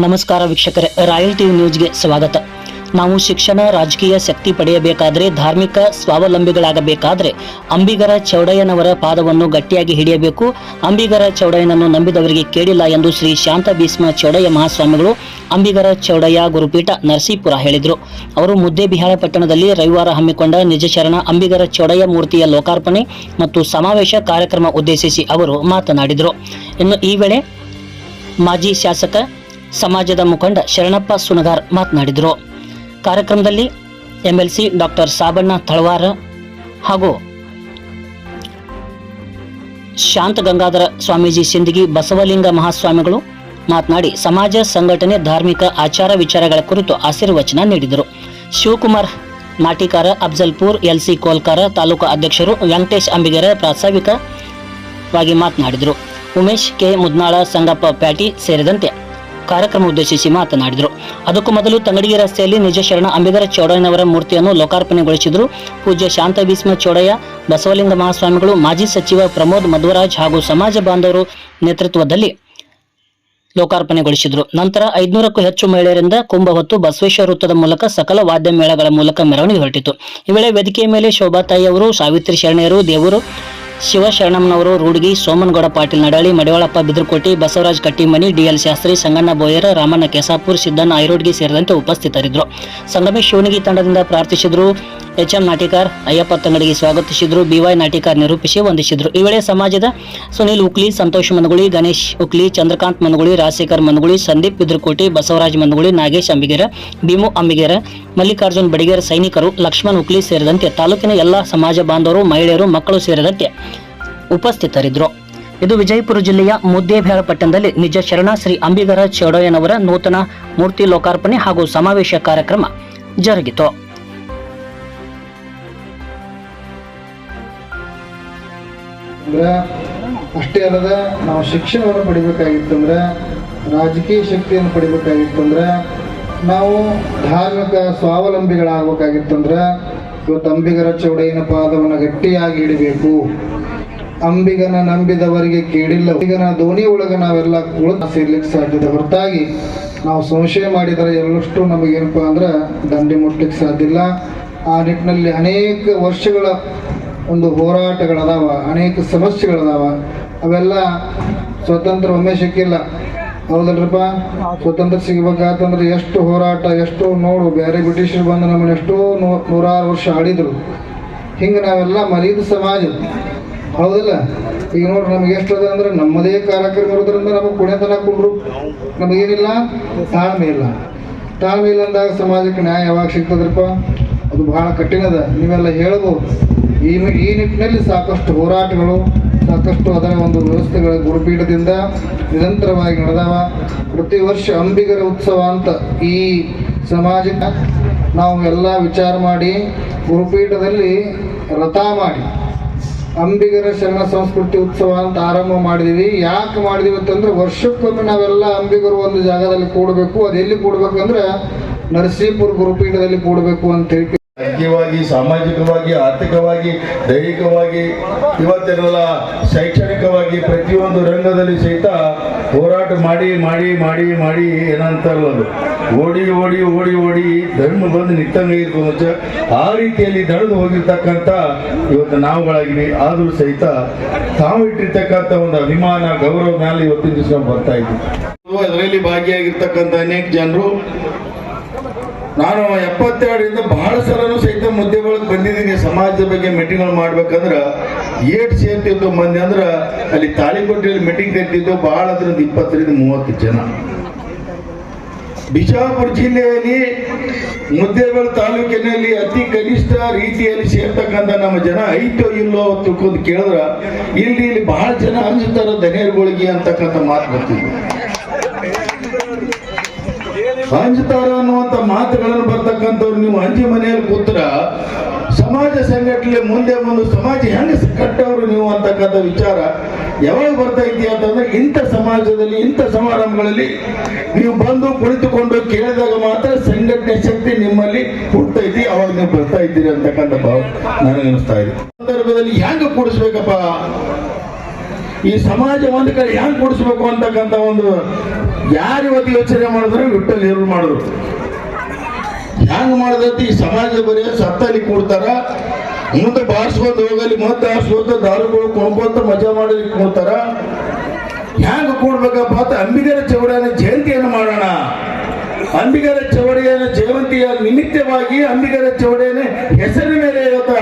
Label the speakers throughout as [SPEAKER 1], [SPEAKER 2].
[SPEAKER 1] ನಮಸ್ಕಾರ ವೀಕ್ಷಕರೇ, royal TV ನ್ಯೂಸ್ಗೆ ಸ್ವಾಗತ. ನಾವು ಶಿಕ್ಷಣ, ರಾಜಕೀಯ ಶಕ್ತಿ ಪಡೆಯಬೇಕಾದರೆ ಧಾರ್ಮಿಕ ಸ್ವಾವಲಂಬಿಗಳಾಗಬೇಕಾದರೆ ಅಂಬಿಗರ ಚೌಡಯ್ಯನವರ ಪಾದವನ್ನು ಗಟ್ಟಿಯಾಗಿ ಹಿಡಿಯಬೇಕು. ಅಂಬಿಗರ ಚೌಡಯ್ಯನನ್ನು ನಂಬಿದವರಿಗೆ ಕೇಳಿಲ್ಲ ಎಂದು ಶ್ರೀ ಶಾಂತ ಭೀಷ್ಮ ಚೌಡಯ್ಯ ಮಹಾಸ್ವಾಮಿಗಳು ಅಂಬಿಗರ ಚೌಡಯ್ಯ ಗುರುಪೀಠ ನರಸೀಪುರ ಹೇಳಿದರು. ಅವರು ಮುದ್ದೇಬಿಹಾಳ ಪಟ್ಟಣದಲ್ಲಿ ರವಿವಾರ ಹಮ್ಮಿಕೊಂಡ ನಿಜಶರಣ ಅಂಬಿಗರ ಚೌಡಯ್ಯ ಮೂರ್ತಿಯ ಲೋಕಾರ್ಪಣೆ ಮತ್ತು ಸಮಾವೇಶ ಕಾರ್ಯಕ್ರಮ ಉದ್ದೇಶಿಸಿ ಅವರು ಮಾತನಾಡಿದರು. ಇನ್ನು ಈ ವೇಳೆ ಮಾಜಿ ಶಾಸಕ ಸಮಾಜದ ಮುಖಂಡ ಶರಣಪ್ಪ ಸುನಗಾರ್ ಮಾತನಾಡಿದರು. ಕಾರ್ಯಕ್ರಮದಲ್ಲಿ ಎಂಎಲ್ಸಿ ಡಾಕ್ಟರ್ ಸಾಬಣ್ಣ ತಳವಾರ ಹಾಗೂ ಶಾಂತ ಗಂಗಾಧರ ಸ್ವಾಮೀಜಿ ಸಿಂದಗಿ ಬಸವಲಿಂಗ ಮಹಾಸ್ವಾಮಿಗಳು ಮಾತನಾಡಿ, ಸಮಾಜ ಸಂಘಟನೆ ಧಾರ್ಮಿಕ ಆಚಾರ ವಿಚಾರಗಳ ಕುರಿತು ಆಶೀರ್ವಚನ ನೀಡಿದರು. ಶಿವಕುಮಾರ್ ಮಾಟಿಕಾರ ಅಫ್ಜಲ್ಪುರ್, ಎಲ್ಸಿ ಕೋಲ್ಕಾರ ತಾಲೂಕು ಅಧ್ಯಕ್ಷರು ವೆಂಕಟೇಶ್ ಅಂಬಿಗರ ಪ್ರಾಸ್ತಾವಿಕವಾಗಿ ಮಾತನಾಡಿದರು. ಉಮೇಶ್ ಕೆ ಮುದ್ನಾಳ ಸಂಗಪ್ಪ ಪ್ಯಾಟಿ ಸೇರಿದಂತೆ ಕಾರ್ಯಕ್ರಮ ಉದ್ದೇಶಿಸಿ ಮಾತನಾಡಿದರು. ಅದಕ್ಕೂ ಮೊದಲು ತಂಗಡಿಗೆ ರಸ್ತೆಯಲ್ಲಿ ನಿಜ ಶರಣ ಅಂಬೇದರ ಚೌಡಯ್ಯನವರ ಮೂರ್ತಿಯನ್ನು ಲೋಕಾರ್ಪಣೆಗೊಳಿಸಿದರು. ಪೂಜ್ಯ ಶಾಂತ ಭೀಸ್ಮ ಚೌಡಯ್ಯ, ಬಸವಲಿಂಗ ಮಹಾಸ್ವಾಮಿಗಳು, ಮಾಜಿ ಸಚಿವ ಪ್ರಮೋದ್ ಮಧ್ವರಾಜ್ ಹಾಗೂ ಸಮಾಜ ಬಾಂಧವರು ನೇತೃತ್ವದಲ್ಲಿ ಲೋಕಾರ್ಪಣೆಗೊಳಿಸಿದರು. ನಂತರ ಐದುನೂರಕ್ಕೂ ಹೆಚ್ಚು ಮಹಿಳೆಯರಿಂದ ಕುಂಭ ಹೊತ್ತು ಬಸವೇಶ್ವರ ವೃತ್ತದ ಮೂಲಕ ಸಕಲ ವಾದ್ಯ ಮೇಳಗಳ ಮೂಲಕ ಮೆರವಣಿಗೆ ಹೊರಟಿತು. ಈ ವೇಳೆ ವೇದಿಕೆಯ ಮೇಲೆ ಶೋಭಾತಾಯಿ ಅವರು, ಸಾವಿತ್ರಿ ಶರಣೆಯರು, ದೇವರು ಶಿವಶರಣಮ್ಮನವರು ರೂಡ್ಗಿ ಸೋಮನಗೌಡ ಪಾಟೀಲ್, ನಡಾಳಿ, ಮಡಿವಾಳಪ್ಪ, ಬಿದ್ರಕೋಟಿ, ಬಸವರಾಜ್ ಕಟ್ಟಿಮನಿ ಡಿಎಲ್ ಶಾಸ್ತ್ರಿ, ಸಂಗಣ್ಣ ಬೋಯರ, ರಾಮಣ್ಣ ಕೆಸಾಪುರ್, ಸಿದ್ದಣ್ಣ ಐರೋಡ್ಗಿ ಸೇರಿದಂತೆ ಉಪಸ್ಥಿತರಿದ್ದರು. ಸಂಗಮೇಶ್ ಶಿವನಿಗಿ ತಂಡದಿಂದ ಪ್ರಾರ್ಥಿಸಿದರು. ಎಚ್ ಎಂ ನಾಟಿಕಾರ್ ಅಯ್ಯಪ್ಪ ತಂಗಡಿಗೆ ಸ್ವಾಗತಿಸಿದರು. ಬಿವೈ ನಾಟಿಕಾರ್ ನಿರೂಪಿಸಿ ವಂದಿಸಿದರು. ಈ ವೇಳೆ ಸಮಾಜದ ಸುನೀಲ್ ಉಕ್ಲಿ, ಸಂತೋಷ್ ಮನಗುಳಿ, ಗಣೇಶ್ ಉಕ್ಲಿ, ಚಂದ್ರಕಾಂತ್ ಮನಗುಳಿ, ರಾಜಶೇಖರ್ ಮನಗುಳಿ, ಸಂದೀಪ್ ಬಿದ್ರಕೋಟಿ, ಬಸವರಾಜ್ ಮನಗುಳಿ, ನಾಗೇಶ್ ಅಂಬಿಗೇರ, ಭೀಮು ಅಂಬಿಗೇರ, ಮಲ್ಲಿಕಾರ್ಜುನ್ ಬಡಿಗೇರ, ಸೈನಿಕರು, ಲಕ್ಷ್ಮಣ್ ಉಕ್ಲಿ ಸೇರಿದಂತೆ ತಾಲೂಕಿನ ಎಲ್ಲ ಸಮಾಜ ಬಾಂಧವರು, ಮಹಿಳೆಯರು, ಮಕ್ಕಳು ಸೇರಿದಂತೆ ಉಪಸ್ಥಿತರಿದ್ದರು. ಇದು ವಿಜಯಪುರ ಜಿಲ್ಲೆಯ ಮುದ್ದೇಬೇಳ ಪಟ್ಟಣದಲ್ಲಿ ನಿಜ ಶರಣ ಶ್ರೀ ಅಂಬಿಗರ ಚೌಡಯ್ಯನವರ ನೂತನ ಮೂರ್ತಿ ಲೋಕಾರ್ಪಣೆ ಹಾಗೂ ಸಮಾವೇಶ ಕಾರ್ಯಕ್ರಮ ಜರುಗಿತು.
[SPEAKER 2] ಅಂದ್ರೆ ಅಷ್ಟೇ ಅಲ್ಲದ ನಾವು ಶಿಕ್ಷಣವನ್ನು ಪಡಿಬೇಕಾಗಿತ್ತಂದ್ರೆ ರಾಜಕೀಯ ಶಕ್ತಿಯನ್ನು ಪಡಿಬೇಕಾಗಿತ್ತಂದ್ರೆ ನಾವು ಧಾರ್ಮಿಕ ಸ್ವಾವಲಂಬಿಗಳಾಗಬೇಕಾಗಿತ್ತಂದ್ರೆ ಇವತ್ತು ಅಂಬಿಗರ ಚೌಡಯ್ಯನ ಪಾದವನ್ನು ಗಟ್ಟಿಯಾಗಿ ಹಿಡಿಬೇಕು ಅಂಬಿಗನ ನಂಬಿದವರಿಗೆ ಕೇಳಿಲ್ಲ ಈಗನ ದೋಣಿ ಒಳಗೆ ನಾವೆಲ್ಲ ಕುಳಿತು ಸೇರ್ಲಿಕ್ಕೆ ಸಾಧ್ಯತೆ ಹೊರತಾಗಿ ನಾವು ಸಂಶಯ ಮಾಡಿದರೆ ಎಲ್ಲಷ್ಟು ನಮಗೇನಪ್ಪ ಅಂದ್ರೆ ದಂಡಿ ಮುಟ್ಲಿಕ್ಕೆ ಸಾಧ್ಯ ಇಲ್ಲ. ಆ ನಿಟ್ಟಿನಲ್ಲಿ ಅನೇಕ ವರ್ಷಗಳ ಒಂದು ಹೋರಾಟಗಳದಾವ, ಅನೇಕ ಸಮಸ್ಯೆಗಳದಾವ. ಅವೆಲ್ಲ ಸ್ವತಂತ್ರ ಒಮ್ಮೆ ಸಿಕ್ಕಿಲ್ಲ. ಹೌದಲ್ರಪ್ಪ? ಸ್ವತಂತ್ರ ಸಿಗ್ಬೇಕಾತಂದ್ರೆ ಎಷ್ಟು ಹೋರಾಟ, ಎಷ್ಟು ನೋಡು, ಬೇರೆ ಬ್ರಿಟಿಷರು ಬಂದು ನಮ್ಮನ್ನ ಎಷ್ಟೋ ನೂರಾರು ವರ್ಷ ಆಡಿದ್ರು. ಹಿಂಗೆ ನಾವೆಲ್ಲ ಮರೀದ ಸಮಾಜ. ಹೌದಲ್ಲ? ಈಗ ನೋಡ್ರಿ, ನಮ್ಗೆ ಎಷ್ಟು ಅದ ಅಂದ್ರೆ ನಮ್ಮದೇ ಕಾರ್ಯಕ್ರಮ ಇರೋದ್ರಿಂದ ನಮಗೆ ಪುಣ್ಯತನ ಕೊಡ್ರು. ನಮಗೇನಿಲ್ಲ ತಾಳ್ಮೆ ಇಲ್ಲ. ತಾಳ್ಮೆ ಇಲ್ಲ ಅಂದಾಗ ಸಮಾಜಕ್ಕೆ ನ್ಯಾಯ ಯಾವಾಗ ಸಿಗ್ತದ್ರಪ್ಪ? ಅದು ಬಹಳ ಕಠಿಣ ಅದ ನೀವೆಲ್ಲ ಹೇಳ್ಬೋದು. ಈ ಈ ನಿಟ್ಟಿನಲ್ಲಿ ಸಾಕಷ್ಟು ಹೋರಾಟಗಳು, ಸಾಕಷ್ಟು ಅದರ ಒಂದು ವ್ಯವಸ್ಥೆಗಳ ಗುರುಪೀಠದಿಂದ ನಿರಂತರವಾಗಿ ನಡೆದಾವ. ಪ್ರತಿ ವರ್ಷ ಅಂಬಿಗರ ಉತ್ಸವ ಅಂತ ಈ ಸಮಾಜಕ್ಕೆ ನಾವು ಎಲ್ಲ ವಿಚಾರ ಮಾಡಿ, ಗುರುಪೀಠದಲ್ಲಿ ರಥ ಮಾಡಿ. ಅಂಬಿಗರ ಶರಣ ಸಂಸ್ಕೃತಿ ಉತ್ಸವ ಅಂತ ಆರಂಭ ಮಾಡಿದೀವಿ. ಯಾಕೆ ಮಾಡಿದೀವಿ ಅಂತಂದ್ರೆ ವರ್ಷಕ್ಕೊಮ್ಮೆ ನಾವೆಲ್ಲ ಅಂಬಿಗರು ಒಂದು ಜಾಗದಲ್ಲಿ ಕೂಡಬೇಕು. ಅದು ಎಲ್ಲಿ ಕೂಡ್ಬೇಕಂದ್ರೆ ನರಸೀಪುರ ಗುರುಪೀಠದಲ್ಲಿ ಕೂಡಬೇಕು ಅಂತ ಹೇಳಿ
[SPEAKER 3] ಸಾಮಾಜಿಕವಾಗಿ, ಆರ್ಥಿಕವಾಗಿ, ದೈಹಿಕವಾಗಿ ಇವತ್ತೆಲ್ಲ ಶೈಕ್ಷಣಿಕವಾಗಿ ಪ್ರತಿಯೊಂದು ರಂಗದಲ್ಲಿ ಸಹಿತ ಹೋರಾಟ ಮಾಡಿ ಮಾಡಿ ಮಾಡಿ ಮಾಡಿ ಏನಂತಾರಲ್ಲ ಅದು. ಓಡಿ ಓಡಿ ಓಡಿ ಓಡಿ ಧರ್ಮ ಬಂದು ನಿಂತಂಗೆ ಇರ್ಬೋದು ಆ ರೀತಿಯಲ್ಲಿ ದಡದು ಹೋಗಿರ್ತಕ್ಕಂಥ ಇವತ್ತು ನಾವುಗಳಾಗಿವಿ. ಆದರೂ ಸಹಿತ ತಾವು ಇಟ್ಟಿರ್ತಕ್ಕಂಥ ಒಂದು ಅಭಿಮಾನ, ಗೌರವ ಮೇಲೆ ಇವತ್ತಿನ ದಿವಸ ಬರ್ತಾ ಇದ್ವಿ. ಅದರಲ್ಲಿ ಭಾಗಿಯಾಗಿರ್ತಕ್ಕಂಥ ಅನೇಕ ಜನರು, ನಾನು ಎಪ್ಪತ್ತೆರಡರಿಂದ ಬಹಳ ಸಲನೂ ಸಹಿತ ಮುದ್ದೆ ಒಳಗೆ ಬಂದಿದ್ದೀನಿ. ಸಮಾಜದ ಬಗ್ಗೆ ಮೀಟಿಂಗ್ಗಳು ಮಾಡ್ಬೇಕಂದ್ರ ಏಟ್ ಸೇರ್ತಿದ್ದು ಮಂದಿ ಅಂದ್ರ ಅಲ್ಲಿ ತಾಳಿಕೋಟೆಯಲ್ಲಿ ಮೀಟಿಂಗ್ ಕಟ್ಟಿದ್ದು ಬಹಳ ಅದ್ರಿಂದ ಇಪ್ಪತ್ತರಿಂದ ಮೂವತ್ತು ಜನ. ಬಿಜಾಪುರ ಜಿಲ್ಲೆಯಲ್ಲಿ ಮುದ್ದೇಬೇಳ ತಾಲೂಕಿನಲ್ಲಿ ಅತಿ ಕನಿಷ್ಠ ರೀತಿಯಲ್ಲಿ ಸೇರ್ತಕ್ಕಂಥ ನಮ್ಮ ಜನ ಐತೋ ಇಲ್ಲೋ ತಿಳ್ಕೊಂಡು ಕೇಳಿದ್ರ, ಇಲ್ಲಿ ಇಲ್ಲಿ ಬಹಳ ಜನ ಅಂಜುತ್ತಾರ ಧನಿಯರುಗಳಿಗೆ ಅಂತಕ್ಕಂಥ ಮಾತು ಬರ್ತಿದ್ರು ಅಂಜುತ್ತಾರ ಅನ್ನುವಂಥ ಮಾತುಗಳನ್ನು ಬರ್ತಕ್ಕಂಥವ್ರು ನೀವು ಅಂಜಿ ಮನೆಯಲ್ಲಿ ಕೂತ್ರ ಸಮಾಜ ಸಂಘಟನೆ ಮುಂದೆ ಬಂದು ಸಮಾಜ ಹೆಂಗೆ ಕಟ್ಟವ್ರು ನೀವು ಅಂತಕ್ಕಂಥ ವಿಚಾರ ಯಾವಾಗ ಬರ್ತಾ ಇದೆಯಾ ಅಂತಂದ್ರೆ ಇಂಥ ಸಮಾಜದಲ್ಲಿ, ಇಂಥ ಸಮಾರಂಭಗಳಲ್ಲಿ ನೀವು ಬಂದು ಕುಳಿತುಕೊಂಡು ಕೇಳಿದಾಗ ಮಾತ್ರ ಸಂಘಟನೆ ಶಕ್ತಿ ನಿಮ್ಮಲ್ಲಿ ಹುಡ್ತಾ ಇದ್ದೀವಿ ಅವಾಗ ನೀವು ಬರ್ತಾ ಇದ್ದೀರಿ ಅಂತಕ್ಕಂಥ ಭಾವ ನನಗೆ ಅನಿಸ್ತಾ ಇದೆ. ಸಂದರ್ಭದಲ್ಲಿ ಹೆಂಗೆ ಕೂಡಿಸ್ಬೇಕಪ್ಪ? ಈ ಸಮಾಜ ಒಂದು ಕಡೆ ಹ್ಯಾಂಗ್ ಕೂಡಿಸ್ಬೇಕು ಅಂತಕ್ಕಂಥ ಒಂದು ಯಾರು ಇವತ್ತು ಯೋಚನೆ ಮಾಡಿದ್ರು ವಿಟ್ಟಲ್ಲಿ ಮಾಡಿದ್ರು. ಹ್ಯಾಂಗ ಮಾಡದತ್ತಿ ಈ ಸಮಾಜದ ಬರೀ ಸತ್ತಲ್ಲಿ ಕೂಡ್ತಾರ. ಮುಂದೆ ಬಾರಿಸ್ಕೊಂಡ್ ಹೋಗಲಿ ಮತ್ತೆ ಆರಿಸ್ಕೊಂತ ದಾರುಗಳು ಕೊಂಡ್ಕೊಂತ ಮಜಾ ಮಾಡಲಿ ಕೂಡ್ತಾರ. ಹ್ಯಾಂಗ ಕೂಡ್ಬೇಕಪ್ಪ ಅಂತ ಅಂಬಿಗರ ಚೌಡನ ಜಯಂತಿಯನ್ನು ಮಾಡೋಣ. ಅಂಬಿಗರ ಚೌಡೆಯನ ಜಯಂತಿಯ ನಿಮಿತ್ತವಾಗಿ ಅಂಬಿಗರ ಚೌಡೆಯನ ಹೆಸರಿನ ಮೇಲೆ ಇವತ್ತ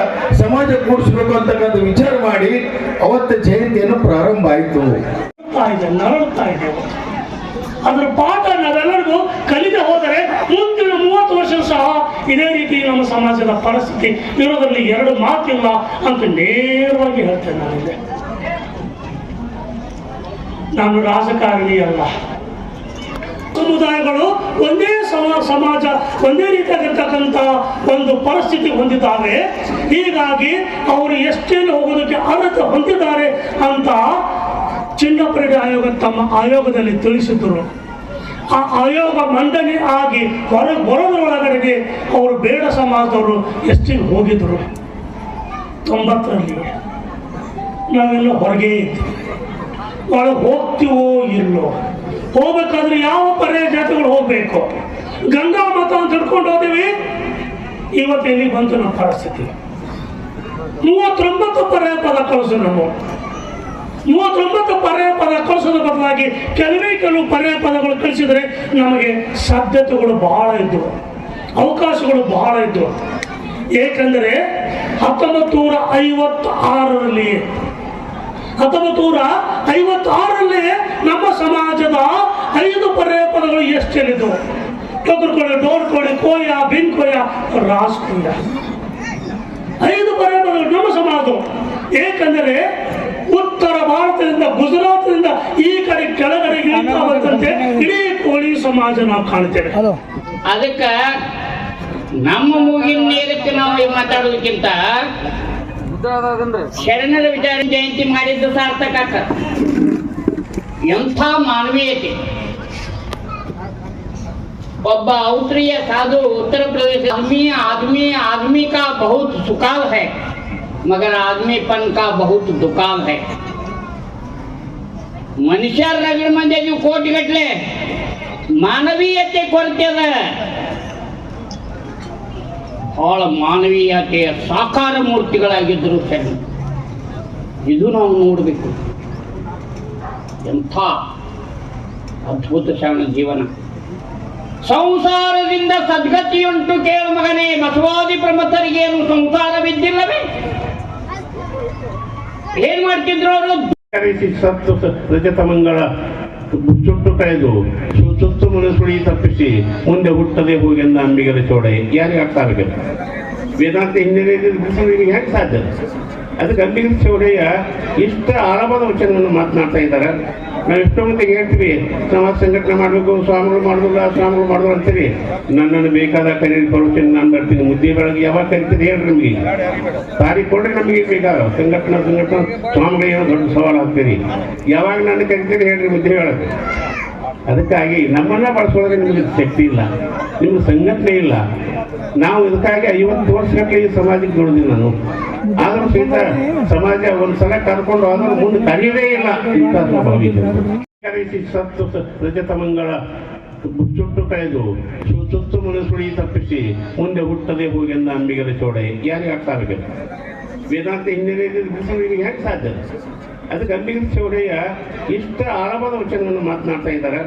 [SPEAKER 3] ಸಮಾಜ ಕೂಡಿಸ್ಬೇಕು ಅಂತಕ್ಕಂಥ ವಿಚಾರ ಮಾಡಿ ಅವತ್ತ ಜಯಂತಿಯನ್ನು ಪ್ರಾರಂಭ ಆಯಿತು.
[SPEAKER 4] ಅದ್ರ ಪಾಠ ನಾವೆಲ್ಲರಿಗೂ ಕಲಿತ ಹೋದರೆ ಮೂವತ್ತು ಸಹ ಇದೇ ರೀತಿ ನಮ್ಮ ಸಮಾಜದ ಪರಿಸ್ಥಿತಿ ಇರೋದ್ರಲ್ಲಿ ಎರಡು ಮಾತಿಲ್ಲ ಅಂತ ನೇರವಾಗಿ ಹೇಳ್ತೇನೆ ನಾನಿದೆ. ನಾನು ರಾಜಕಾರಣಿ ಅಲ್ಲ. ಸಮುದಾಯಗಳು ಒಂದೇ ಸಮ, ಸಮಾಜ, ಒಂದೇ ರೀತಿಯಾಗಿರ್ತಕ್ಕಂಥ ಒಂದು ಪರಿಸ್ಥಿತಿ ಹೊಂದಿದ್ದಾವೆ. ಹೀಗಾಗಿ ಅವರು ಎಷ್ಟೇ ಹೋಗೋದಕ್ಕೆ ಅರ್ಹತೆ ಹೊಂದಿದ್ದಾರೆ ಅಂತ ಚಿನ್ನಪರೇಡ್ ಆಯೋಗ ತಮ್ಮ ಆಯೋಗದಲ್ಲಿ ತಿಳಿಸಿದ್ರು. ಆ ಆಯೋಗ ಮಂಡನೆ ಆಗಿ ಹೊರಗೆ ಬರೋದ್ರೊಳಗಡೆಗೆ ಅವರು ಬೇಡ ಸಮಾಜದವರು ಎಷ್ಟಿಗೆ ಹೋಗಿದ್ರು. ತೊಂಬತ್ತರಲ್ಲಿ ನಾವೆಲ್ಲ ಹೊರಗೆ ಇದ್ವಿ. ಒಳಗೆ ಹೋಗ್ತೀವೋ ಇಲ್ಲೋ ಹೋಗ್ಬೇಕಾದ್ರೆ ಯಾವ ಪರ್ಯಾಯ ಜಾತಿಗಳು ಹೋಗ್ಬೇಕು? ಗಂಗಾ ಮತ ಅಂತ ಹಿಡ್ಕೊಂಡು ಹೋದಿವಿ. ಇವತ್ತು ಎಲ್ಲಿಗೆ ಬಂತು ನಮ್ಮ ಪರಿಸ್ಥಿತಿ? ಮೂವತ್ತೊಂಬತ್ತು ಪರ್ಯಾಯ ಪದ ಕಳಿಸು ನಾವು ಮೂವತ್ತೊಂಬತ್ತು ಪರ್ಯಾಯ ಪದ ಕಳಿಸೋದ ಬದಲಾಗಿ ಕೆಲವೇ ಕೆಲವು ಪರ್ಯಾಯ ಪದಗಳು ಕಳಿಸಿದ್ರೆ ನಮಗೆ ಸಾಧ್ಯತೆಗಳು ಬಹಳ ಇದ್ದವು. ಅವಕಾಶಗಳು ಬಹಳ ಇದ್ದವು. ಏಕೆಂದರೆ ಹತ್ತೊಂಬತ್ತು ನೂರ ಐವತ್ತಾರರಲ್ಲಿ ಹತ್ತೊಂಬತ್ತು ನೂರ ಐವತ್ತಾರರಲ್ಲಿ ನಮ್ಮ ಸಮಾಜದ ಐದು ಪರ್ಯಾಯ ಪದಗಳು ಎಷ್ಟು ಟೊಗರ್ಕೊಳೆ ಡೋರ್ಕೊಳೆ ಕೋಯ ಬಿನ್ಕೋಯ ರಾಸ್ಕೋಯ ಐದು ಪರ್ಯಾಯ ಪದಗಳು ನಮ್ಮ ಸಮಾಜ ಏಕೆಂದರೆ ಉತ್ತರ ಭಾರತದಿಂದ ಗುಜರಾತ್ದಿಂದ ಈ ಕಡೆ ಕೆಳಗಡೆ ಇಳಿತಾ ಬಂದಂತೆ ಇಡೀ ಕೋಳಿ ಸಮಾಜ ನಾವು ಕಾಣ್ತೇವೆ.
[SPEAKER 5] ಅದಕ್ಕ ನಮ್ಮ ಮೂಗಿನ ನೀರಕ್ಕೆ ನಾವು ಮಾತಾಡೋದಕ್ಕಿಂತ ಶರಣರ ವಿಚಾರ ಜಯಂತಿ ಮಾಡಿದ್ದು ಸಾರ್ಥಕ ಎಂಥ ಮಾನವೀಯತೆ. ಒಬ್ಬ ಔತ್ರೀಯ ಸಾಧು ಉತ್ತರ ಪ್ರದೇಶ ಆದ್ಮಿ ಆದ್ಮಿ ಆದ್ಮಿ ಕಾ ಬಹುತ್ ಸುಖಾವ್ ಹೈ मगर आदमीपन का बहुत दुकाल है ಮನುಷ್ಯರ ರಗಡ ಮಂದಿ ನೀವು ಕೋಟಿಗಟ್ಲೆ ಮಾನವೀಯತೆ ಕೊರತೆ ಅದ ಬಹಳ ಮಾನವೀಯತೆಯ ಸಾಕಾರ ಮೂರ್ತಿಗಳಾಗಿದ್ದರು ಸರಿ ಇದು ನಾವು ನೋಡಬೇಕು ಎಂಥ ಅದ್ಭುತ ಶರಣ ಜೀವನ ಸಂಸಾರದಿಂದ ಸದ್ಗತಿಯುಂಟು ಕೇಳು ಮಗನೇ ಬಸವಾದಿ ಪ್ರಮಥರಿಗೇನು ಸಂಸಾರವಿದ್ದಿಲ್ಲವೇ ಏನ್ ಮಾಡ್ತಿದ್ರು ಅವರು?
[SPEAKER 6] ಸತ್ತು ರಜತ ಮಂಗಳ ಸುಟ್ಟು ಕಳೆದು ಸುತ್ತು ಮನಸುಳಿ ತಪ್ಪಿಸಿ ಮುಂದೆ ಹುಟ್ಟದೆ ಹೋಗೆಂದ ಅಂಬಿಗರ ಚೋಡೆ. ಯಾರಿಗೆ ಅರ್ಥ ಆಗಬೇಕು ವೇದಾಂತ ಹಿನ್ನೆಲೆಯಲ್ಲಿ ಹೇಗೆ ಸಾಧ್ಯ? ಅದಕ್ಕೆ ಅಂಬಿಗರ ಚೌಡಯ್ಯ ಇಷ್ಟ ಆಳವಾದ ವಚನವನ್ನು ಮಾತನಾಡ್ತಾ ಇದ್ದಾರೆ. ನಾವು ಎಷ್ಟೋ ಮಂದಿಗೆ ಹೇಳ್ತೀವಿ ಸಮಾಜ ಸಂಘಟನೆ ಮಾಡಬೇಕು, ಸ್ವಾಮಿಗಳು ಮಾಡೋದಿಲ್ಲ ಸ್ವಾಮಿಗಳು ಮಾಡೋದು ಅಂತೀವಿ ನನ್ನನ್ನು ಬೇಕಾದ ಕರೀರಿ ಪರ್ಮಿಷನ್ ನಾನು ಬರ್ತೀನಿ. ಮುದ್ದೆ ಬೆಳಗ್ಗೆ ಯಾವಾಗ ಕರಿತೀರಿ ಹೇಳ್ರಿ ನಮಗೆ. ತಾರೀಖು ಕೊಡ್ರಿ ನಮಗೆ ಬೇಕಾದ ಸಂಘಟನಾ ಸಂಘಟನಾ, ಸ್ವಾಮಿಗಳು ಏನೋ ದೊಡ್ಡ ಸವಾಲು ಆಗ್ತೀರಿ. ಯಾವಾಗ ನಾನು ಕರಿತೀರಿ ಹೇಳ್ರಿ ಮುದ್ದೆ ಹೇಳಕ್ಕೆ ಅದಕ್ಕಾಗಿ ನಮ್ಮನ್ನ ಬಳಸೋದ್ರೆ ನಿಮಗೆ ಶಕ್ತಿ ಇಲ್ಲ. ನಿಮ್ಗೆ ಸಂಘಟನೆ ಇಲ್ಲ. ನಾವು ಇದಕ್ಕಾಗಿ ಐವತ್ತು ವರ್ಷಗಟ್ಟಲೆ ಈ ಸಮಾಜಕ್ಕೆ ನೋಡಿದ್ವಿ ನಾನು. ಆದ್ರೂ ಸಹಿತ ಸಮಾಜ ಒಂದ್ಸಲ ಕರ್ಕೊಂಡು ಆದ್ರೂ ಮುಂದೆ ಕರೆಯದೇ ಇಲ್ಲ. ಕರೆಸಿ ಸತ್ತು ರಜತ ಮಂಗಳ ಚುಟ್ಟು ಕಳೆದು ಸುತ್ತು ಮನಸ್ಸುಳಿ ತಪ್ಪಿಸಿ ಮುಂದೆ ಹುಟ್ಟದೆ ಹೋಗೆಂದ ಅಂಬಿಗರ ಚೋಡೆ. ಯಾರಿಗೆ ಅರ್ಥ ಆಗಬೇಕು ವೇದಾಂತ ಇಂಜಿನಿಯರಿಂಗ್ ಬಿಡಿಸೋದು ಹೇಗೆ ಸಾಧ್ಯ? ಅದಕ್ಕೆ ಅಂಬಿಗರ ಚೌಡಯ್ಯ ಇಷ್ಟ ಆಳವಾದ ವಚನವನ್ನು ಮಾತನಾಡ್ತಾ ಇದ್ದಾರೆ.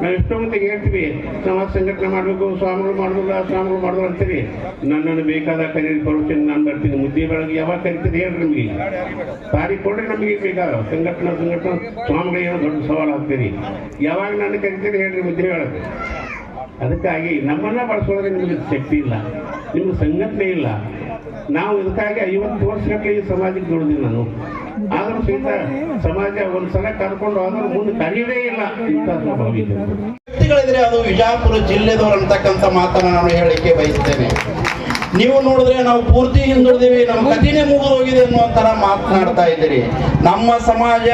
[SPEAKER 6] ನಾವು ಎಷ್ಟೋ ಮಂದಿಗೆ ಹೇಳ್ತೀವಿ ಸಮಾಜ ಸಂಘಟನೆ ಮಾಡಬೇಕು, ಸ್ವಾಮಿಗಳು ಮಾಡೋದಿಲ್ಲ ಸ್ವಾಮಿಗಳು ಮಾಡೋದು ಅಂತೀರಿ. ನನ್ನನ್ನು ಬೇಕಾದ ಕರೀರಿ ಪರ್ಮಿಷನ್ ನಾನು ಬರ್ತೀನಿ, ಮುದ್ದೆ ಬೆಳಗ್ಗೆ ಯಾವಾಗ ಕರಿತೀರಿ ಹೇಳ್ರಿ ನಮಗೆ. ತಾರೀಖು ಕೊಡ್ರಿ ನಮಗೆ ಬೇಕಾದ ಸಂಘಟನಾ ಸಂಘಟನಾ, ಸ್ವಾಮಿಗಳು ಏನೋ ದೊಡ್ಡ ಸವಾಲು ಆಗ್ತೀರಿ ಯಾವಾಗ ನಾನು ಕರಿತೀರಿ ಹೇಳ್ರಿ ಮುದ್ದೆ ಬೆಳಗ್ಗೆ. ಅದಕ್ಕಾಗಿ ನಮ್ಮನ್ನ ಬಳಸೋದ್ರೆ ನಿಮಗೆ ಶಕ್ತಿ ಇಲ್ಲ, ನಿಮ್ಗೆ ಸಂಘಟನೆ ಇಲ್ಲ. ನಾವು ಇದಕ್ಕಾಗಿ ಐವತ್ತು ವರ್ಷಗಟ್ಟಲೆ ಈ ಸಮಾಜಕ್ಕೆ ದುಡಿದೀನಿ ನಾನು. ಆದ್ರೂ ಸಹಿತ ಸಮಾಜ ಒಂದ್ಸಲ ಕರ್ಕೊಂಡು ಆದ್ರೂ ಮುಂದೆ ಕಲಿಯದೇ ಇಲ್ಲ.
[SPEAKER 7] ವ್ಯಕ್ತಿಗಳಿದ್ರೆ ಅದು ವಿಜಾಪುರ ಜಿಲ್ಲೆದವ್ರು ಅಂತಕ್ಕಂತ ಮಾತನ್ನ ನಾನು ಹೇಳಿಕೆ ಬಯಸ್ತೇನೆ. ನೀವು ನೋಡಿದ್ರೆ ನಾವು ಪೂರ್ತಿ ಹಿಂದುಳಿದೀವಿ, ನಮ್ಮ ಕಥೆನೇ ಮುಗಿದೋಗಿದೆ ಅನ್ನೋ ತರ ಮಾತನಾಡ್ತಾ ಇದ್ದೀರಿ. ನಮ್ಮ ಸಮಾಜ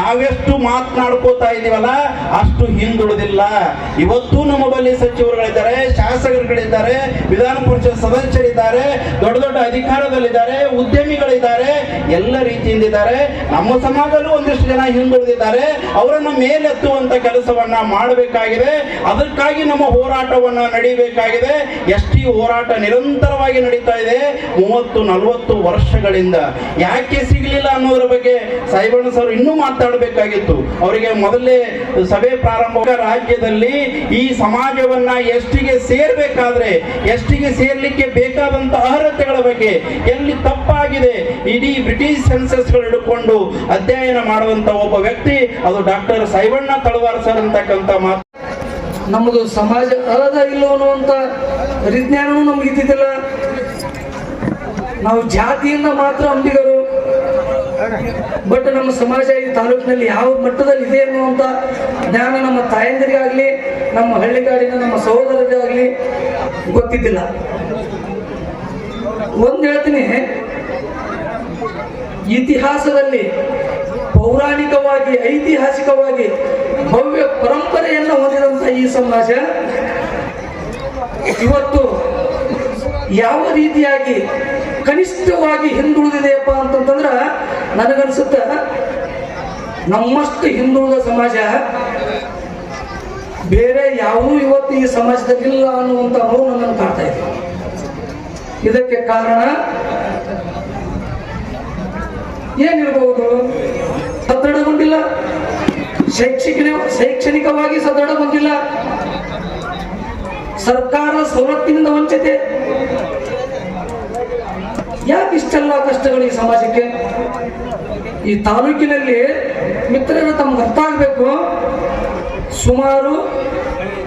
[SPEAKER 7] ನಾವೆಷ್ಟು ಮಾತನಾಡ್ಕೋತಾ ಇದೀವಲ್ಲ ಅಷ್ಟು ಹಿಂದುಳಿದಿಲ್ಲ. ಇವತ್ತು ನಮ್ಮ ಬಳಿ ಸಚಿವರುಗಳಿದ್ದಾರೆ ಶಾಸಕ ಶಾಸಕರುಗಳಿದ್ದಾರೆ, ವಿಧಾನ ಪರಿಷತ್ ಸದಸ್ಯರಿದ್ದಾರೆ, ದೊಡ್ಡ ದೊಡ್ಡ ಅಧಿಕಾರದಲ್ಲಿದ್ದಾರೆ, ಉದ್ಯಮಿಗಳಿದ್ದಾರೆ, ಎಲ್ಲ ರೀತಿಯಿಂದ ಇದ್ದಾರೆ. ನಮ್ಮ ಸಮಾಜದಲ್ಲೂ ಒಂದಿಷ್ಟು ಜನ ಹಿಂದುಳಿದಿದ್ದಾರೆ. ಅವರನ್ನ ಮೇಲೆತ್ತುವಂತ ಕೆಲಸವನ್ನ ಮಾಡಬೇಕಾಗಿದೆ. ಅದಕ್ಕಾಗಿ ನಮ್ಮ ಹೋರಾಟವನ್ನ ನಡೀಬೇಕಾಗಿದೆ. ಎಸ್ ಟಿ ಹೋರಾಟ ನಿರಂತರವಾಗಿ ನಡೀತಾ ಇದೆ. ಮೂವತ್ತು, ನಲವತ್ತು ವರ್ಷಗಳಿಂದ. ಯಾಕೆ ಸಿಗಲಿಲ್ಲ ಅನ್ನೋದ್ರ ಬಗ್ಗೆ ಸಾಯಿಬಣ್ಣ ಸರ್ ಇನ್ನೂ ಮಾತಾಡಬೇಕಾಗಿತ್ತು. ಅವರಿಗೆ ಮೊದಲೇ ಸಭೆ ಪ್ರಾರಂಭ ರಾಜ್ಯದಲ್ಲಿ ಈ ಸಮಾಜವನ್ನ ಎಷ್ಟಿಗೆ ಸೇರ್ಬೇಕಾದ್ರೆ, ಎಷ್ಟಿಗೆ ಸೇರ್ಲಿಕ್ಕೆ ಬೇಕಾದಂತ ಅರ್ಹತೆಗಳ ಬಗ್ಗೆ ಎಲ್ಲಿ ತಪ್ಪಾಗಿದೆ, ಇಡೀ ಬ್ರಿಟಿಷ್ ಸೆನ್ಸಸ್ಗಳು ಹಿಡ್ಕೊಂಡು ಅಧ್ಯಯನ ಮಾಡುವಂತ ಒಬ್ಬ ವ್ಯಕ್ತಿ, ಅದು ಡಾಕ್ಟರ್ ಸೈವಣ್ಣ ತಳವಾರ್ ಸರ್ ಅಂತಕ್ಕಂಥ ಮಾತು.
[SPEAKER 8] ನಮ್ಮದು ಸಮಾಜ ಅರದ ಇಲ್ಲೋ ಅನ್ನುವಂಥ ಪರಿಜ್ಞಾನವೂ ನಮ್ಗೆ ಇದ್ದಿದ್ದಿಲ್ಲ. ನಾವು ಜಾತಿಯಿಂದ ಮಾತ್ರ ಅಂಬಿಗರು. ಬಟ್ ನಮ್ಮ ಸಮಾಜ ಈ ತಾಲೂಕಿನಲ್ಲಿ ಯಾವ ಮಟ್ಟದಲ್ಲಿ ಇದೆ ಅನ್ನುವಂಥ ಜ್ಞಾನ ನಮ್ಮ ತಾಯಂದಿರಿಗಾಗಲಿ, ನಮ್ಮ ಹಳ್ಳಿಗಾಡಿನ ನಮ್ಮ ಸಹೋದರರಿಗಾಗಲಿ ಗೊತ್ತಿದ್ದಿಲ್ಲ. ಒಂದು ಹೇಳ್ತೀನಿ, ಇತಿಹಾಸದಲ್ಲಿ ಪೌರಾಣಿಕವಾಗಿ, ಐತಿಹಾಸಿಕವಾಗಿ ಭವ್ಯ ಪರಂಪರೆಯನ್ನು ಹೊಂದಿದಂಥ ಈ ಸಮಾಜ, ಇವತ್ತು ಯಾವ ರೀತಿಯಾಗಿ ಕನಿಷ್ಠವಾಗಿ ಹಿಂದುಳಿದಿದೆಯಪ್ಪ ಅಂತಂತಂದ್ರ ನನಗನ್ಸುತ್ತ ನಮ್ಮಷ್ಟು ಹಿಂದುಳಿದ ಸಮಾಜ ಬೇರೆ ಯಾವುದೂ ಇವತ್ತು ಈ ಸಮಾಜದಲ್ಲಿಲ್ಲ ಅನ್ನುವಂಥ ನೋವು ನನ್ನನ್ನು ಕಾಣ್ತಾ ಇದೆ. ಇದಕ್ಕೆ ಕಾರಣ ಏನಿರಬಹುದು? ಸದೃಢಗೊಂಡಿಲ್ಲ ಶೈಕ್ಷಣಿಕ ಶೈಕ್ಷಣಿಕವಾಗಿ ಸದೃಢಗೊಂಡಿಲ್ಲ ಸರ್ಕಾರ ಸವಲತ್ತಿನಿಂದ ವಂಚಿತೆ. ಯಾಕೆ ಇಷ್ಟೆಲ್ಲ ಕಷ್ಟಗಳು ಈ ಸಮಾಜಕ್ಕೆ? ಈ ತಾಲೂಕಿನಲ್ಲಿ ಮಿತ್ರರು ತಮ್ಗೆ ಅರ್ಥ ಆಗಬೇಕು. ಸುಮಾರು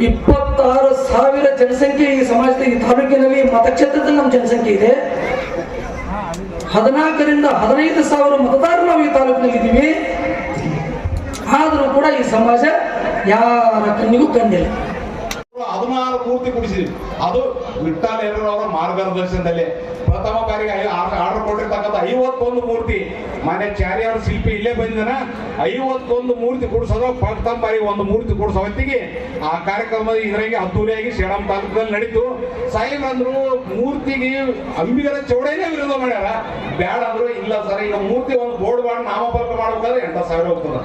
[SPEAKER 8] ಇಪ್ಪತ್ತಾರು ಸಾವಿರ ಜನಸಂಖ್ಯೆ ಈ ಸಮಾಜದ ಈ ತಾಲೂಕಿನಲ್ಲಿ ಮತಕ್ಷೇತ್ರದಲ್ಲಿ ನಮ್ಮ ಜನಸಂಖ್ಯೆ ಇದೆ. ಹದಿನಾಲ್ಕರಿಂದ ಹದಿನೈದು ಸಾವಿರ ಮತದಾರರು ನಾವು ಈ ತಾಲೂಕಿನಲ್ಲಿ ಇದ್ದೀವಿ. ಆದರೂ ಕೂಡ ಈ ಸಮಾಜ ಯಾರ ಕಣ್ಣಿಗೂ ಕಂಡಿಲ್ಲ.
[SPEAKER 9] ಹದಿನಾರು ಮೂರ್ತಿ ಕುಡಿಸಿದ್ವಿ. ಅದು ವಿಠ್ಠಲ್ ಅವರ ಮಾರ್ಗದರ್ಶನದಲ್ಲಿ ಪ್ರಥಮ ಬಾರಿಗೆ ಆರ್ಡರ್ ಕೊಟ್ಟಿರ್ತಕ್ಕಂಥ ಐವತ್ತೊಂದು ಮೂರ್ತಿ. ಮನೆ ಚಾರ್ಯಾರ ಶಿಲ್ಪಿ ಇಲ್ಲೇ ಬಂದಿದ್ದಾನ. ಐವತ್ತೊಂದು ಮೂರ್ತಿ ಕುಡಿಸೋದು ಪ್ರಥಮ ಬಾರಿ ಒಂದು ಮೂರ್ತಿ ಕುಡಿಸೋ ಹೊತ್ತಿಗೆ ಆ ಕಾರ್ಯಕ್ರಮ ಇದ್ರಾಗೆ ಅದ್ದೂರಿಯಾಗಿ ಶ್ರೀರಾಮ್ ತಾಲೂಕಲ್ಲಿ ನಡೀತು. ಸಾಹೇಬ್ರಂದ್ರು ಮೂರ್ತಿಗೆ ಅಂಬಿಗರ ಚೌಡೇನೆ ವಿರೋಧ ಮಾಡ್ಯಾರ. ಬ್ಯಾಡ ಅಂದ್ರು, ಇಲ್ಲ ಸರ್ ಈಗ ಮೂರ್ತಿ ಒಂದು ಬೋರ್ಡ್ ಮಾಡಿ ನಾಮಫಲಕ ಮಾಡ್ಬೇಕಾದ್ರೆ ಎಂಟ ಸಾವಿರ ಹೋಗ್ತದ.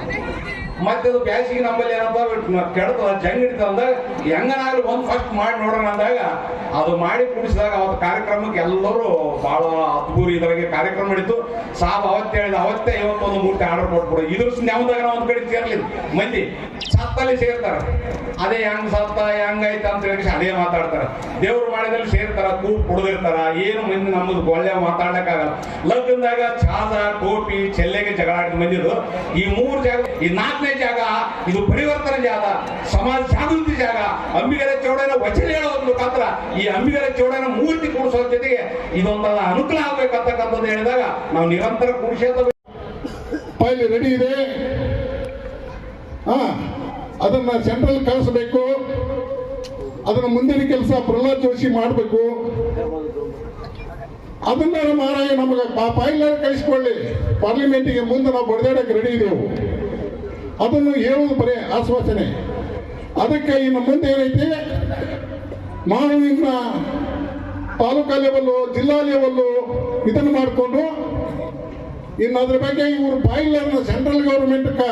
[SPEAKER 9] ಮತ್ತೆ ಅದು ಬ್ಯಾಸಿಗೆ ನಮ್ಮಲ್ಲಿ ಏನಪ್ಪ ಕೆಡದ ಜಂಗ್ ಅಂದ ಹೆಂಗನಾಗ್ಲಿ ಒಂದು ಫಸ್ಟ್ ಮಾಡಿ ನೋಡೋಣ ಅಂದಾಗ ಅದು ಮಾಡಿ ಕುಡಿಸಿದಾಗ ಅವತ್ತು ಕಾರ್ಯಕ್ರಮಕ್ಕೆ ಎಲ್ಲರೂ ಬಹಳ ಅದ್ಭುರಿ ಇದ್ರಾಗೆ ಕಾರ್ಯಕ್ರಮ ನಡೀತು. ಸಾಬ್ ಅವತ್ತೇ ಹೇಳಿದ, ಅವತ್ತೇ ಇವತ್ತೊಂದು ಮೂರ್ತಿ ಆರ್ಡರ್ ಕೊಟ್ಬಿಡು. ಇದ್ರ ನ್ಯಾವದಾಗ ನಾವು ಒಂದು ಕಡೆ ಸೇರ್ಲಿಲ್ಲ. ಮಂದಿ ಸತ್ತಲ್ಲಿ ಸೇರ್ತಾರ. ಅದೇ ಹೆಂಗ್ ಸತ್ತ ಹೆಂಗೈತೆ ಅಂತ ಹೇಳಿ ಅದೇ ಮಾತಾಡ್ತಾರ. ದೇವ್ರ ಮಾಡಿದಲ್ಲಿ ಸೇರ್ತಾರ ಕೂಪ್ ಕುಡ್ದಿರ್ತಾರ. ಏನು ಮಂದಿ ನಮ್ಮದು ಒಳ್ಳೆ ಮಾತಾಡಕ್ಕಾಗಲ್ಲ ಲಗ್ನದಾಗ ಚಾದ ಟೋಪಿ ಚೆಲ್ಲೆಗೆ ಜಗಳ ಆಡಿದ ಮಂದಿದು ಈ ಮೂರು ಜಾಗ, ಈ ನಾಲ್ಕನೇ ಜಾಗ, ಇದು ಪರಿವರ್ತನೆ ಜಾಗ, ಸಮಾಜ ಜಾಗೃತಿ ಜಾಗ. ಅಂಬಿಗರ ಚೌಡನ ವಚನ ಹೇಳೋದ್ರ ಮುಖಾಂತರ ಈ ಅಂಬಿಗರ ಚೌಡನ ಮೂರ್ತಿ ಕೂಡಿಸೋ ಜೊತೆಗೆ ಇದೊಂದು ಅನುಕೂಲ ಆಗ್ಬೇಕಂತಕ್ಕಂಥದ್ದು ಹೇಳಿದಾಗ ನಾವು ನಿರಂತರ ಕುಡಿಸೋದ.
[SPEAKER 10] ಫೈಲ್ ರೆಡಿ ಇದೆ. ಹಾ, ಅದನ್ನ ಸೆಂಟ್ರಲ್ ಕಳಿಸಬೇಕು. ಅದನ್ನ ಮುಂದಿನ ಕೆಲಸ ಪ್ರಹ್ಲಾದ್ ಜೋಶಿ ಮಾಡಬೇಕು. ಅದನ್ನ ಮಾರಾಯ ನಮಗೆ ಆ ಫೈಲ್ ಕಳಿಸ್ಕೊಳ್ಳಿ. ಪಾರ್ಲಿಮೆಂಟಿಗೆ ಮುಂದೆ ನಾವು ಬಡದಾಡಕ್ಕೆ ರೆಡಿ ಇದೆವು. ಅದನ್ನು ಹೇಳುವುದು ಬರೀ ಆಶ್ವಾಸನೆ. ಅದಕ್ಕೆ ಇನ್ನು ಮುಂದೆ ಏನೈತಿ? ಮಾನವೀಯ ತಾಲೂಕಾ ಲೆವೆಲ್ಲು ಜಿಲ್ಲಾ ಲೆವೆಲ್ಲು ಇದನ್ನು ಮಾಡಿಕೊಂಡು ಇನ್ನು ಅದ್ರ ಬಗ್ಗೆ ಇವರು ಬಾಯಿಲನ್ನು ಸೆಂಟ್ರಲ್ ಗೌರ್ಮೆಂಟ್ಗೆ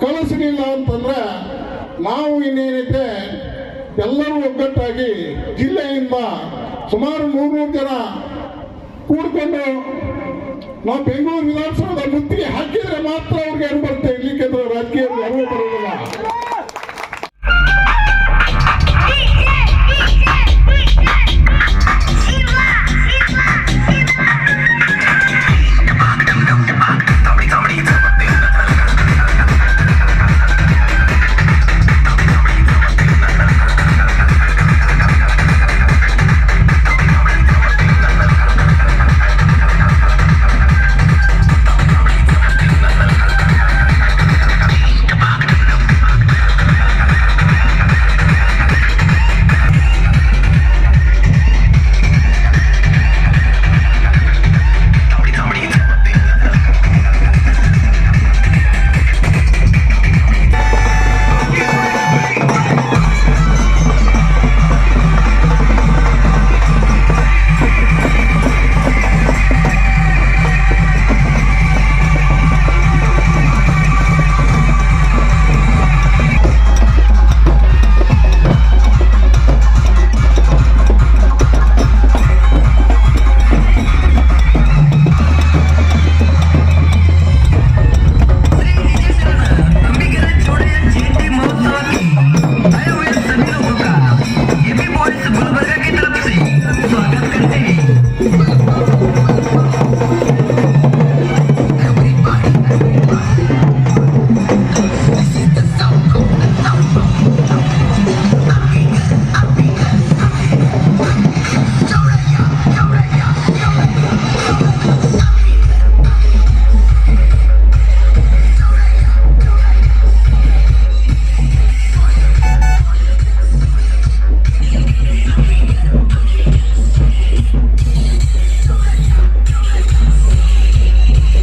[SPEAKER 10] ಕಳಿಸಲಿಲ್ಲ ಅಂತಂದ್ರೆ ನಾವು ಇನ್ನೇನೈತೆ? ಎಲ್ಲರೂ ಒಗ್ಗಟ್ಟಾಗಿ ಜಿಲ್ಲೆಯಿಂದ ಸುಮಾರು ಮೂರು ಜನ ಕೂಡ್ಕೊಂಡು ನಾವು ಬೆಂಗಳೂರು ವಿಧಾನಸೌಧ ಮುತ್ತಿಗೆ ಹಾಕಿದ್ರೆ ಮಾತ್ರ ಅವ್ರಿಗೆ ಅನುಭವ ಇರ್ಲಿಕ್ಕೆ ರಾಜಕೀಯ ಅನುಭವ ಬರೋದು